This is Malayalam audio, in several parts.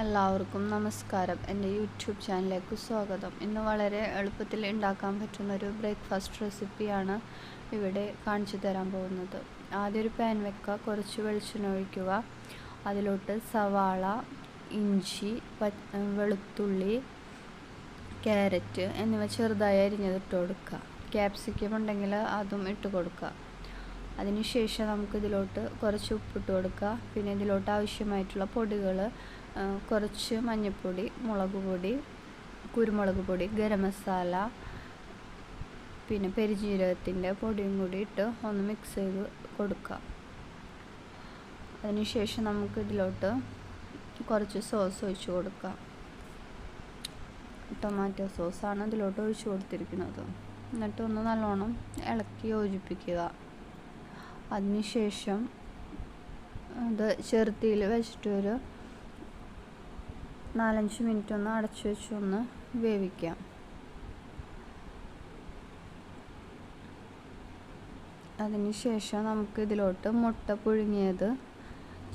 എല്ലാവർക്കും നമസ്കാരം. എന്റെ യൂട്യൂബ് ചാനലിലേക്ക് സ്വാഗതം. ഇന്ന് വളരെ എളുപ്പത്തിൽ ഉണ്ടാക്കാൻ പറ്റുന്ന ഒരു ബ്രേക്ക്ഫാസ്റ്റ് റെസിപ്പിയാണ് ഇവിടെ കാണിച്ചു തരാൻ പോകുന്നത്. ആദ്യം ഒരു പാൻ വെക്കുക. കുറച്ച് വെളിച്ചെണ്ണ ഒഴിക്കുക. അതിലോട്ട് സവാള ഇഞ്ചി വെളുത്തുള്ളി ക്യാരറ്റ് എന്നിവ ചെറുതായി അരിഞ്ഞത് ഇട്ട് കൊടുക്കുക. ക്യാപ്സിക്കം ഉണ്ടെങ്കിൽ അതും ഇട്ട് കൊടുക്കുക. അതിനുശേഷം നമുക്ക് ഇതിലോട്ട് കുറച്ച് ഉപ്പിട്ട് കൊടുക്കുക. പിന്നെ ഇതിലോട്ട് ആവശ്യമായിട്ടുള്ള പൊടികൾ കുറച്ച് മഞ്ഞൾപ്പൊടി മുളക് പൊടി കുരുമുളക് പൊടി ഗരം മസാല പിന്നെ പെരുജീരകത്തിന്റെ പൊടിയും കൂടി ഇട്ട് ഒന്ന് മിക്സ് ചെയ്ത് കൊടുക്കുക അതിനുശേഷം നമുക്ക് ഇതിലോട്ട് കുറച്ച് സോസ് ഒഴിച്ച് കൊടുക്കാം. ടൊമാറ്റോ സോസാണ് ഇതിലോട്ട് ഒഴിച്ച് കൊടുത്തിരിക്കുന്നത്. എന്നിട്ട് ഒന്ന് നല്ലോണം ഇളക്കി യോജിപ്പിക്കുക. അതിനുശേഷം അത് ചെറുത്തിയിൽ വെച്ചിട്ട് ഒരു നാലഞ്ച് മിനിറ്റ് ഒന്ന് അടച്ചു വെച്ചൊന്ന് വേവിക്കാം. അതിനുശേഷം നമുക്ക് ഇതിലോട്ട് മുട്ട പുഴുങ്ങിയത്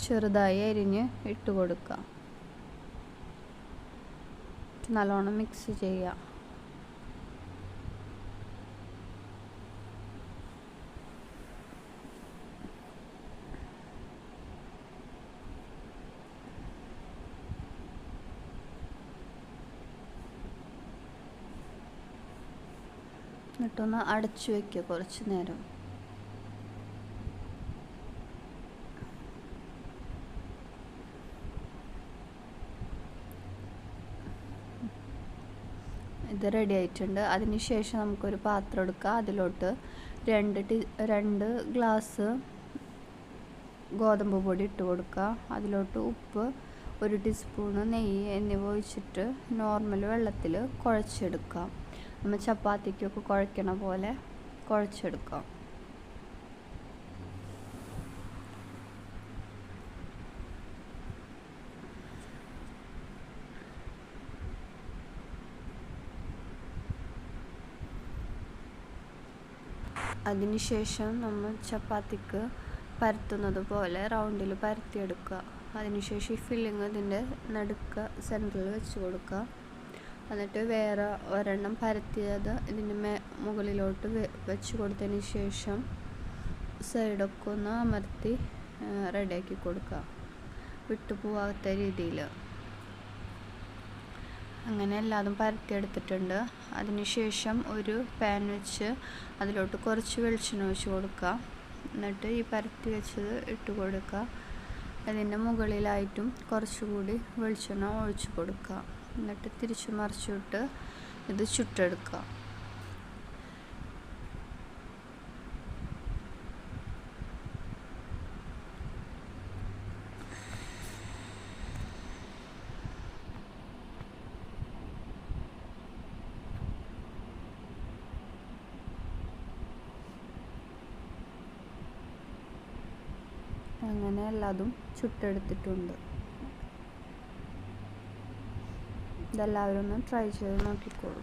ചെറുതായി അരിഞ്ഞ് ഇട്ട് കൊടുക്കാം. നല്ലോണം മിക്സ് ചെയ്യുക എന്നിട്ടൊന്ന് അടച്ചു വയ്ക്കുക കുറച്ച് നേരം. ഇത് റെഡി ആയിട്ടുണ്ട്. അതിന് ശേഷം നമുക്കൊരു പാത്രം എടുക്കുക അതിലോട്ട് രണ്ട് ടീ രണ്ട് ഗ്ലാസ് ഗോതമ്പ് പൊടി ഇട്ട് കൊടുക്കുക അതിലോട്ട് ഉപ്പ് ഒരു ടീസ്പൂണ് നെയ്യ് എന്നിവ ഒഴിച്ചിട്ട് നോർമൽ വെള്ളത്തിൽ കുഴച്ചെടുക്കാം. നമ്മൾ ചപ്പാത്തിക്കൊക്കെ കുഴക്കണ പോലെ കുഴച്ചെടുക്കാം അതിനുശേഷം നമ്മൾ ചപ്പാത്തിക്ക് പരത്തുന്നത് പോലെ റൗണ്ടിൽ പരത്തിയെടുക്കുക. അതിനുശേഷം ഈ ഫില്ലിങ് ഇതിന്റെ നടുക്ക സെന്ററിൽ വെച്ച് കൊടുക്കുക. എന്നിട്ട് വേറെ ഒരെണ്ണം പരത്തിയത് ഇതിന്റെ മേ മുകളിലോട്ട് വെച്ച് കൊടുത്തതിന് ശേഷം സൈഡൊക്കെ ഒന്ന് അമർത്തി റെഡിയാക്കി കൊടുക്കുക. വിട്ടു പോവാത്ത രീതിയിൽ. അങ്ങനെ എല്ലാതും പരത്തിയെടുത്തിട്ടുണ്ട്. അതിനുശേഷം ഒരു പാൻ വെച്ച് അതിലോട്ട് കുറച്ച് വെളിച്ചെണ്ണ ഒഴിച്ച് കൊടുക്കുക. എന്നിട്ട് ഈ പരത്തി വെച്ചത് ഇട്ട് കൊടുക്കുക. അതിന്റെ മുകളിലായിട്ടും കുറച്ചുകൂടി വെളിച്ചെണ്ണ ഒഴിച്ച് കൊടുക്കുക. എന്നിട്ട് തിരിച്ചു മറിച്ചിട്ട് ഇത് ചുട്ടെടുക്കുക. അങ്ങനെ എല്ലാതും ചുട്ടെടുത്തിട്ടുണ്ട്. ഇതെല്ലാവരും ഒന്ന് ട്രൈ ചെയ്ത് നോക്കിക്കോളൂ